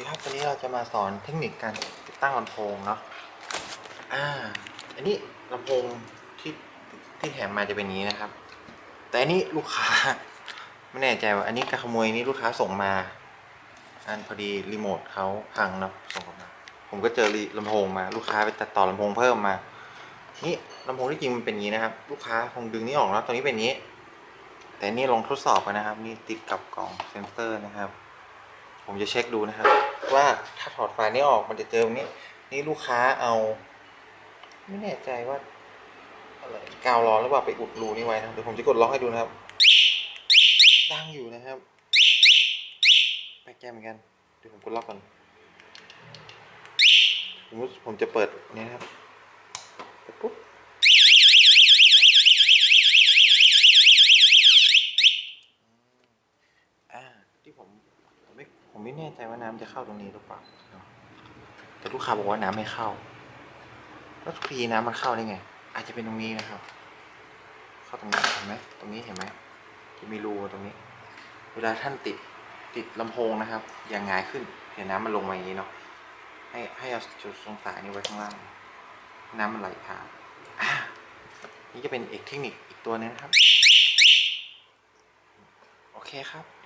ดีครับวันนี้เราจะมาสอนเทคนิคการติดตั้งลำโพงเนาะ อ่า อันนี้ลำโพงที่ที่แถมมาจะเป็นนี้นะครับ แต่อันนี้ลูกค้าไม่แน่ใจว่าอันนี้การขโมยนี่ลูกค้าส่งมา อันพอดีรีโมทเขาพังเนาะส่งมา ผมก็เจอรีลำโพงมา ลูกค้าไปตัดต่อลำโพงเพิ่มมา นี่ลำโพงที่จริงมันเป็นอย่างนี้นะครับ ลูกค้าคงดึงนี่ออกแล้วตรงนี้เป็นนี้ แต่นี่ลองทดสอบกันนะครับ นี่ติดกับกล่องเซนเซอร์นะครับ ผมจะเช็คดูนะครับ ว่าถ้าถอดไฟล์นี้ออกมันจะเจอตรงนี้ นี่ลูกค้าเอา ไม่แน่ใจว่าอะไรกาวร้อนหรือเปล่าไปอุดรูนี่ไว้นะเดี๋ยวผมจะกดล็อกให้ดูนะครับดังอยู่นะครับแปลกใจเหมือนกันเดี๋ยวผมกดล็อกก่อนผมผมจะเปิดนี่นะครับเปิดปุ๊บอ่าที่ผม ผมไม่แน่ใจว่าน้ำจะเข้าตรงนี้หรือเปล่าแต่ลูกค้าบอกว่าน้ำไม่เข้า แล้วทุกทีน้ำมันเข้าได้ไง อาจจะเป็นตรงนี้นะครับ เข้าตรงนี้เห็นไหมตรงนี้เห็นไหมจะมีรูตรงนี้ เวลาท่านติดติดลำโพงนะครับ อย่างง่ายขึ้นเห็นน้ำมันลงมาอย่างนี้เนาะให้ให้เอาจุดตรงสายนี้ไว้ข้างล่าง น้ำมันไหลผ่านอ่านี่จะเป็นเอกเทคนิคอีกตัวนึงนะครับ โอเคครับ